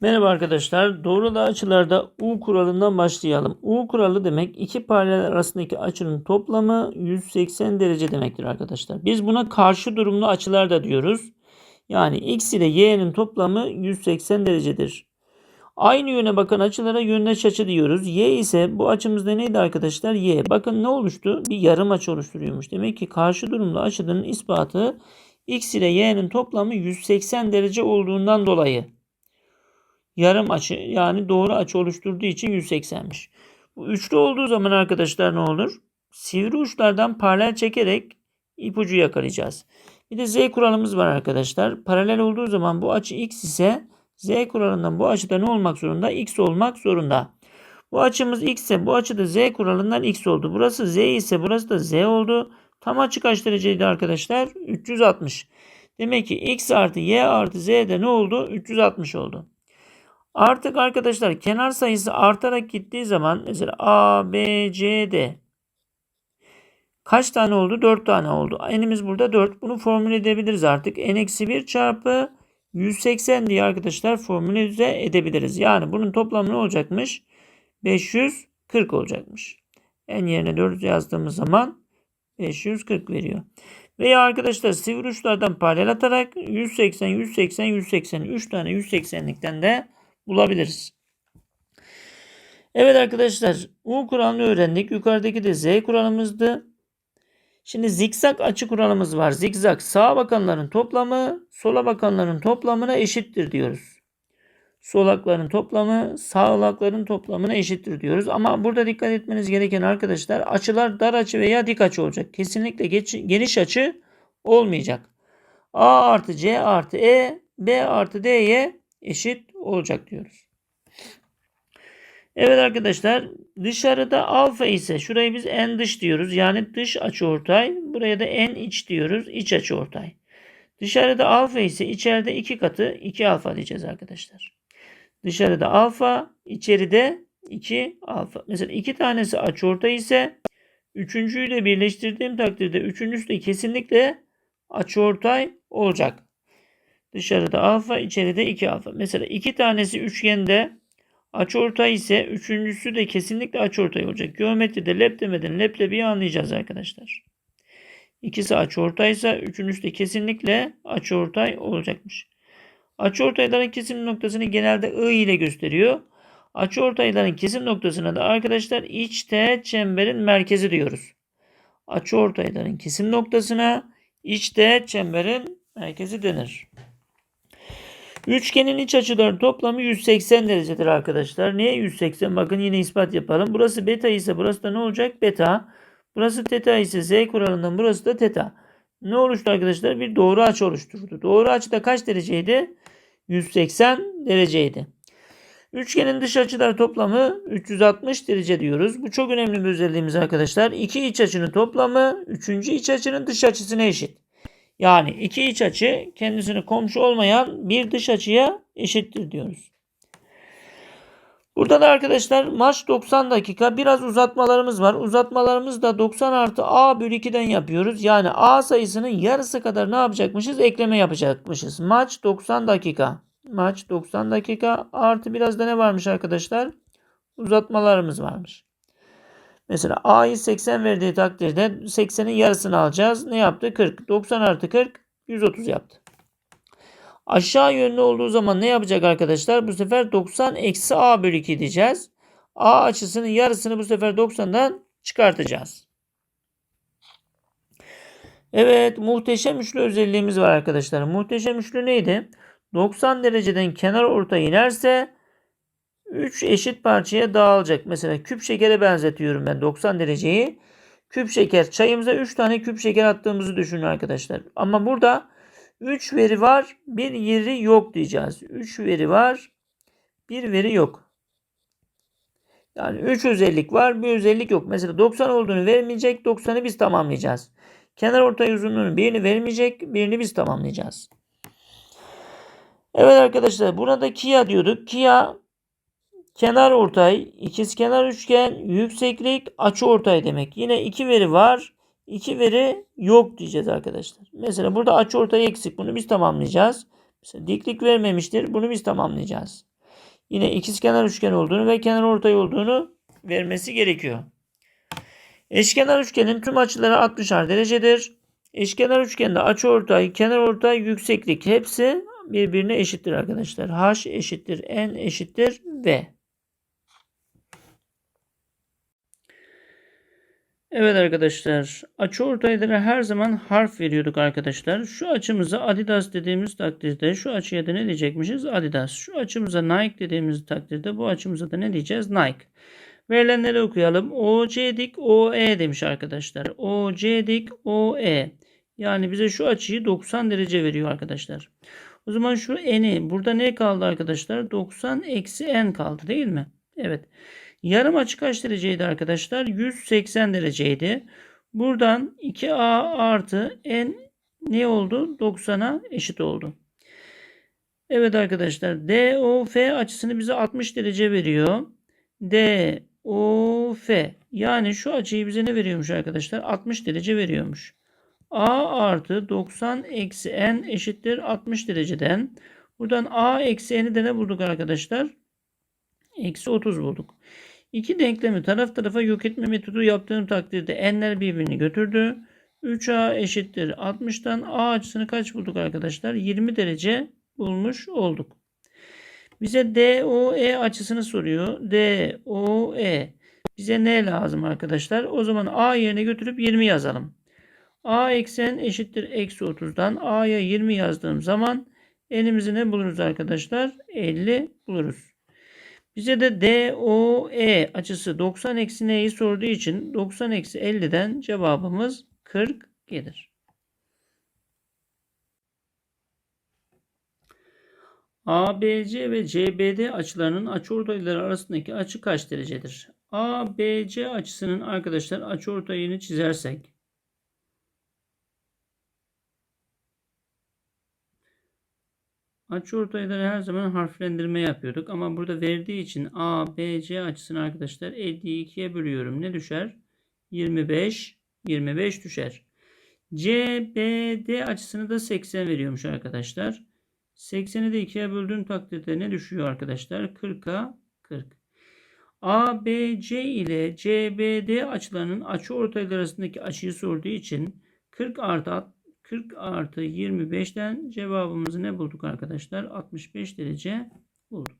Merhaba arkadaşlar. Doğrulu açılarda U kuralından başlayalım. U kuralı demek iki paralel arasındaki açının toplamı 180 derece demektir arkadaşlar. Biz buna karşı durumlu açılar da diyoruz. Yani x ile y'nin toplamı 180 derecedir. Aynı yöne bakan açılara yöndeş açı diyoruz. Y ise bu açımızda neydi arkadaşlar? Y. Bakın ne oluştu? Bir yarım açı oluşturuyormuş. Demek ki karşı durumlu açının ispatı x ile y'nin toplamı 180 derece olduğundan dolayı yarım açı yani doğru açı oluşturduğu için 180'miş. Bu üçlü olduğu zaman arkadaşlar ne olur? Sivri uçlardan paralel çekerek ipucu yakalayacağız. Bir de z kuralımız var arkadaşlar. Paralel olduğu zaman bu açı x ise z kuralından bu açıda ne olmak zorunda? x olmak zorunda. Bu açımız x ise bu açı da z kuralından x oldu. Burası z ise burası da z oldu. Tam açı kaç dereceydi arkadaşlar? 360. Demek ki x artı y artı z de ne oldu? 360 oldu. Artık arkadaşlar kenar sayısı artarak gittiği zaman mesela A, B, C, D kaç tane oldu? 4 tane oldu. N'imiz burada 4. Bunu formüle edebiliriz artık. N-1 çarpı 180 diye arkadaşlar formüle edebiliriz. Yani bunun toplamı ne olacakmış? 540 olacakmış. N yerine 4 yazdığımız zaman 540 veriyor. Veya arkadaşlar sivri uçlardan paralel atarak 180, 180, 180 3 tane 180'likten de bulabiliriz. Evet arkadaşlar U kuralını öğrendik. Yukarıdaki de Z kuralımızdı. Şimdi zikzak açı kuralımız var. Zikzak sağa bakanların toplamı sola bakanların toplamına eşittir diyoruz. Solakların toplamı sağlakların toplamına eşittir diyoruz. Ama burada dikkat etmeniz gereken arkadaşlar açılar dar açı veya dik açı olacak. Kesinlikle geç, geniş açı olmayacak. A artı C artı E B artı D'ye eşit olacak diyoruz. Evet arkadaşlar dışarıda alfa ise şurayı biz en dış diyoruz. Yani dış açıortay. Buraya da en iç diyoruz. İç açıortay. Dışarıda alfa ise içeride iki katı 2 alfa diyeceğiz arkadaşlar. Dışarıda alfa, içeride 2 alfa. Mesela iki tanesi açıortay ise üçüncüyü de birleştirdiğim takdirde üçüncüsü de kesinlikle açıortay olacak. Dışarıda alfa, içeride 2 alfa. Mesela iki tanesi üçgende açıortay ise üçüncüsü de kesinlikle açıortay olacak. Geometride lep demeden leblebiyi anlayacağız arkadaşlar. İkisi açıortay ise üçüncüsü de kesinlikle açıortay olacakmış. Açıortayların kesim noktasını genelde I ile gösteriyor. Açıortayların kesim noktasına da arkadaşlar iç teğet çemberin merkezi diyoruz. Açıortayların kesim noktasına iç teğet çemberin merkezi denir. Üçgenin iç açıları toplamı 180 derecedir arkadaşlar. Niye 180? Bakın yine ispat yapalım. Burası beta ise burası da ne olacak? Beta. Burası teta ise z kuralından burası da teta. Ne oluştu arkadaşlar? Bir doğru açı oluşturdu. Doğru açı da kaç dereceydi? 180 dereceydi. Üçgenin dış açıları toplamı 360 derece diyoruz. Bu çok önemli bir özelliğimiz arkadaşlar. İki iç açının toplamı üçüncü iç açının dış açısına eşit. Yani iki iç açı kendisine komşu olmayan bir dış açıya eşittir diyoruz. Burada da arkadaşlar maç 90 dakika biraz uzatmalarımız var. Uzatmalarımız da 90 artı A bölü 2'den yapıyoruz. Yani A sayısının yarısı kadar ne yapacakmışız? Ekleme yapacakmışız. Maç 90 dakika. Maç 90 dakika artı biraz da ne varmış arkadaşlar? Uzatmalarımız varmış. Mesela A'yı 80 verdiği takdirde 80'in yarısını alacağız. Ne yaptı? 40. 90 artı 40 130 yaptı. Aşağı yönlü olduğu zaman ne yapacak arkadaşlar? Bu sefer 90 eksi A bölü 2 diyeceğiz. A açısının yarısını bu sefer 90'dan çıkartacağız. Evet muhteşem üçlü özelliğimiz var arkadaşlar. Muhteşem üçlü neydi? 90 dereceden kenar ortaya inerse 3 eşit parçaya dağılacak. Mesela küp şekere benzetiyorum ben 90 dereceyi. Küp şeker çayımıza 3 tane küp şeker attığımızı düşünün arkadaşlar. Ama burada 3 veri var, bir yeri yok diyeceğiz. 3 veri var, bir veri yok. Yani 3 özellik var, bir özellik yok. Mesela 90 olduğunu vermeyecek, 90'ı biz tamamlayacağız. Kenar ortay uzunluğunun birini vermeyecek, birini biz tamamlayacağız. Evet arkadaşlar burada Kia diyorduk. Kia kenar ortay, ikizkenar üçgen, yükseklik, açı ortay demek. Yine iki veri var. iki veri yok diyeceğiz arkadaşlar. Mesela burada açı ortay eksik. Bunu biz tamamlayacağız. Mesela diklik vermemiştir. Bunu biz tamamlayacağız. yine ikizkenar üçgen olduğunu ve kenar ortay olduğunu vermesi gerekiyor. Eşkenar üçgenin tüm açıları 60'ar derecedir. Eşkenar üçgende açıortay, kenarortay, yükseklik hepsi birbirine eşittir arkadaşlar. H eşittir N eşittir V. Evet arkadaşlar açıortaylara her zaman harf veriyorduk arkadaşlar. Şu açımıza Adidas dediğimiz takdirde şu açıya da ne diyecekmişiz? Adidas. Şu açımıza Nike dediğimiz takdirde bu açımıza da ne diyeceğiz? Nike. Verilenleri okuyalım. OC dik OE demiş arkadaşlar. OC dik OE. Yani bize şu açıyı 90 derece veriyor arkadaşlar. O zaman şu n'i burada ne kaldı arkadaşlar? 90 eksi n kaldı değil mi? Evet. Yarım açı kaç dereceydi arkadaşlar? 180 dereceydi. Buradan 2a artı n ne oldu? 90'a eşit oldu. Evet arkadaşlar DOF açısını bize 60 derece veriyor. DOF yani şu açıyı bize ne veriyormuş arkadaşlar? 60 derece veriyormuş. A artı 90 eksi n eşittir 60 dereceden. Buradan a eksi n'i de ne bulduk arkadaşlar? Eksi 30 bulduk. İki denklemi taraf tarafa yok etme metodu yaptığım takdirde n'ler birbirini götürdü. 3a eşittir 60'tan a açısını kaç bulduk arkadaşlar? 20 derece bulmuş olduk. Bize DOE açısını soruyor. DOE. Bize ne lazım arkadaşlar? O zaman a yerine götürüp 20 yazalım. a eksen eşittir eksi 30'dan a'ya 20 yazdığım zaman elimizi ne buluruz arkadaşlar? 50 buluruz. Bize de DOE açısı 90 eksi n'yi sorduğu için 90 eksi 50'den cevabımız 40 gelir. ABC ve CBD açılarının açıortayları arasındaki açı kaç derecedir? ABC açısının arkadaşlar açıortayını çizersek Açıortayları her zaman harflendirme yapıyorduk ama burada verdiği için ABC açısını arkadaşlar 52'ye bölüyorum. Ne düşer? 25 25 düşer. CBD açısını da 80 veriyormuş arkadaşlar. 80'i de 2'ye böldüğüm takdirde ne düşüyor arkadaşlar? 40'a 40. ABC ile CBD açılarının açı ortayları arasındaki açıyı sorduğu için 40 artı 40 artı 25'ten cevabımızı ne bulduk arkadaşlar? 65 derece bulduk.